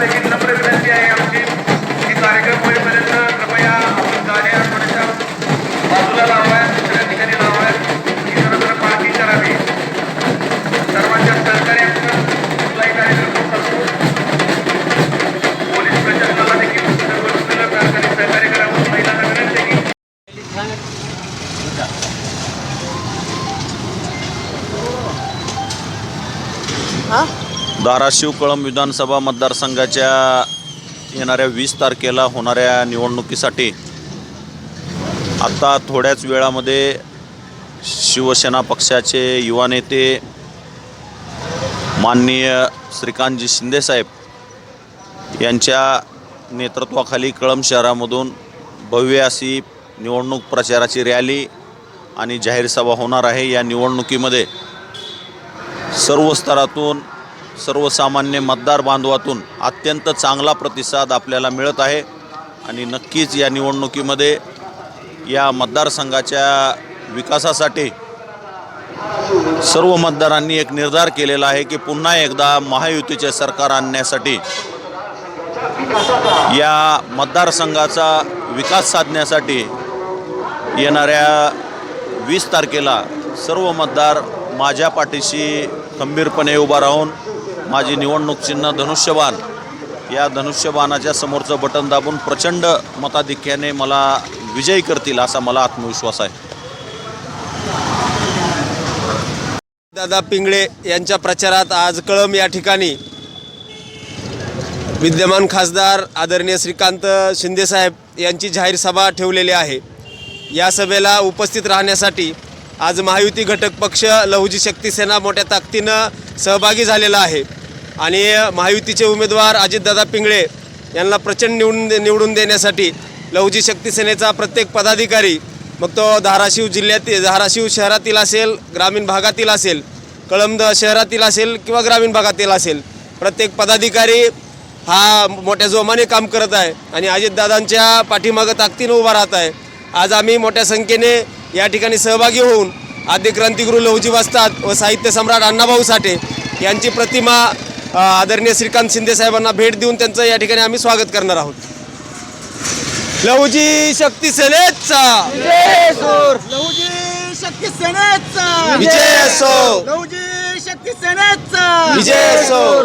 देखील नम्र विनंती आहे आमची की कार्यक्रम होईपर्यंत कृपया आपण गाड्या थोड्याशा बाजूला लावाव्यात दुसऱ्या ठिकाणी लावाव्यात ही सर्वत्र पार्टी करावी सर्वांच्या सहकार्या कुठलाही कार्यक्रम होत असतो पोलीस प्रशासनाला देखील सर्व सरकारी सहकार्य करावं तो महिलांना विनंती आहे की हाँ? धाराशिव कळंब विधानसभा मतदारसंघाच्या येणाऱ्या वीस तारखेला होणाऱ्या निवडणुकीसाठी आत्ता थोड्याच वेळामध्ये शिवसेना पक्षाचे युवा नेते माननीय श्रीकांतजी शिंदेसाहेब यांच्या नेतृत्वाखाली कळंब शहरामधून भव्य अशी निवडणूक प्रचाराची रॅली आणि जाहीर सभा होणार आहे. या निवडणुकीमध्ये सर्व स्तरातून सर्वसामान्य मतदार बांधवातून अत्यंत चांगला प्रतिसाद आपल्याला मिळत आहे. आणि नक्कीच या निवडणुकीमध्ये या मतदारसंघाच्या विकासासाठी सर्व मतदारांनी एक निर्धार केलेला आहे की पुन्हा एकदा महायुतीचे सरकार आणण्यासाठी या मतदारसंघाचा विकास साधण्यासाठी येणाऱ्या वीस तारखेला सर्व मतदार माझ्या पाठीशी खंबीरपणे उभा राहून माझी निवडणूक चिन्ह धनुष्यबाण. या धनुष्यबाणाच्या समोरचं बटन दाबून प्रचंड मताधिक्याने मला विजयी करतील असा मला आत्मविश्वास आहे. दादा पिंगळे यांच्या प्रचारात आज कळम या ठिकाणी. विद्यमान खासदार आदरणीय श्रीकांत शिंदेसाहेब यांची जाहीर सभा ठेवलेली आहे. या सभेला उपस्थित राहण्यासाठी आज महायुती घटक पक्ष लहुजी शक्ती सेना मोठ्या ताकदीनं सहभागी झालेला आहे. आणि महायुतीचे उमेदवार अजितदादा पिंगळे यांना प्रचंड निवडून निवडून देण्यासाठी लवजी शक्ती सेनेचा प्रत्येक पदाधिकारी मग तो धाराशिव जिल्ह्यातील धाराशिव शहरातील असेल ग्रामीण भागातील असेल कळंब शहरातील असेल किंवा ग्रामीण भागातील असेल प्रत्येक पदाधिकारी हा मोठ्या जोमाने काम करत आहे आणि अजितदादांच्या पाठीमागं ताकदीनं उभा राहत आहे. आज आम्ही मोठ्या संख्येने या ठिकाणी सहभागी होऊन आद्य क्रांतिगुरू लवजी वस्ताद व साहित्य सम्राट अण्णाभाऊ साठे यांची प्रतिमा आदरणीय श्रीकांत शिंदे साहेबांना भेट देऊन त्यांचं या ठिकाणी आम्ही स्वागत करणार आहोत. लहुजी शक्ती सेनेचा. लहुजी शक्ती सेनेचा. विजय असो. लहुजी शक्ती सेनेचा. विजय असो.